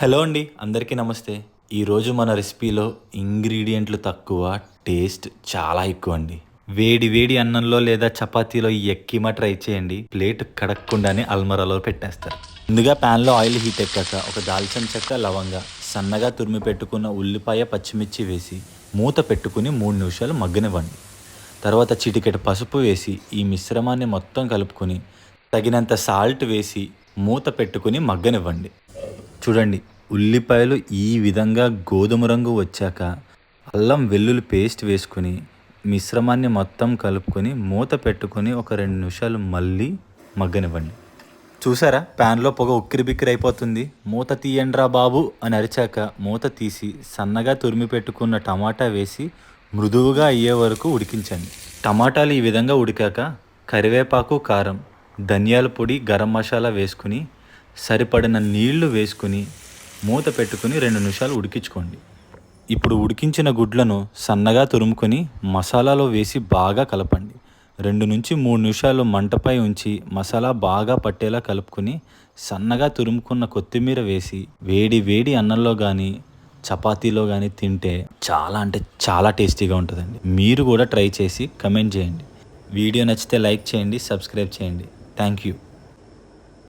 Hello అండి అందరికీ నమస్తే. ఈరోజు మన రెసిపీలో ఇంగ్రీడియంట్లు తక్కువ టేస్ట్ చాలా ఎక్కువ అండి. వేడి వేడి అన్నంలో లేదా చపాతీలో ఈ ట్రై చేయండి. ప్లేట్ కడక్కుండానే అల్మరాలో పెట్టేస్తారు. ముందుగా ప్యాన్లో ఆయిల్ హీట్ ఎక్కాక ఒక దాల్చిన చెక్క లవంగా సన్నగా తురిమి పెట్టుకున్న ఉల్లిపాయ పచ్చిమిర్చి వేసి మూత పెట్టుకుని మూడు నిమిషాలు మగ్గనివ్వండి. తర్వాత చిటికెట్ పసుపు వేసి ఈ మిశ్రమాన్ని మొత్తం కలుపుకొని తగినంత సాల్ట్ వేసి మూత పెట్టుకుని మగ్గనివ్వండి. చూడండి ఉల్లిపాయలు ఈ విధంగా గోధుమ రంగు వచ్చాక అల్లం వెల్లుల్లి పేస్ట్ వేసుకుని మిశ్రమాన్ని మొత్తం కలుపుకొని మూత పెట్టుకొని ఒక రెండు నిమిషాలు మళ్ళీ మగ్గనివ్వండి. చూసారా? ప్యాన్లో పొగ ఉక్కిరి బిక్కిరి అయిపోతుంది. మూత తీయండ్రా బాబు అని అరిచాక మూత తీసి సన్నగా తురిమి పెట్టుకున్న టమాటా వేసి మృదువుగా అయ్యే వరకు ఉడికించండి. టమాటాలు ఈ విధంగా ఉడికాక కరివేపాకు కారం ధనియాల పొడి గరం మసాలా వేసుకుని సరిపడిన నీళ్ళు వేసుకుని మూత పెట్టుకుని రెండు నిమిషాలు ఉడికించుకోండి. ఇప్పుడు ఉడికించిన గుడ్లను సన్నగా తురుముకొని మసాలాలో వేసి బాగా కలపండి. రెండు నుంచి మూడు నిమిషాలు మంటపై ఉంచి మసాలా బాగా పట్టేలా కలుపుకొని సన్నగా తురుముకున్న కొత్తిమీర వేసి వేడి వేడి అన్నంలో కానీ చపాతీలో కానీ తింటే చాలా అంటే చాలా టేస్టీగా ఉంటుందండి. మీరు కూడా ట్రై చేసి కమెంట్ చేయండి. వీడియో నచ్చితే లైక్ చేయండి సబ్స్క్రైబ్ చేయండి. Thank you.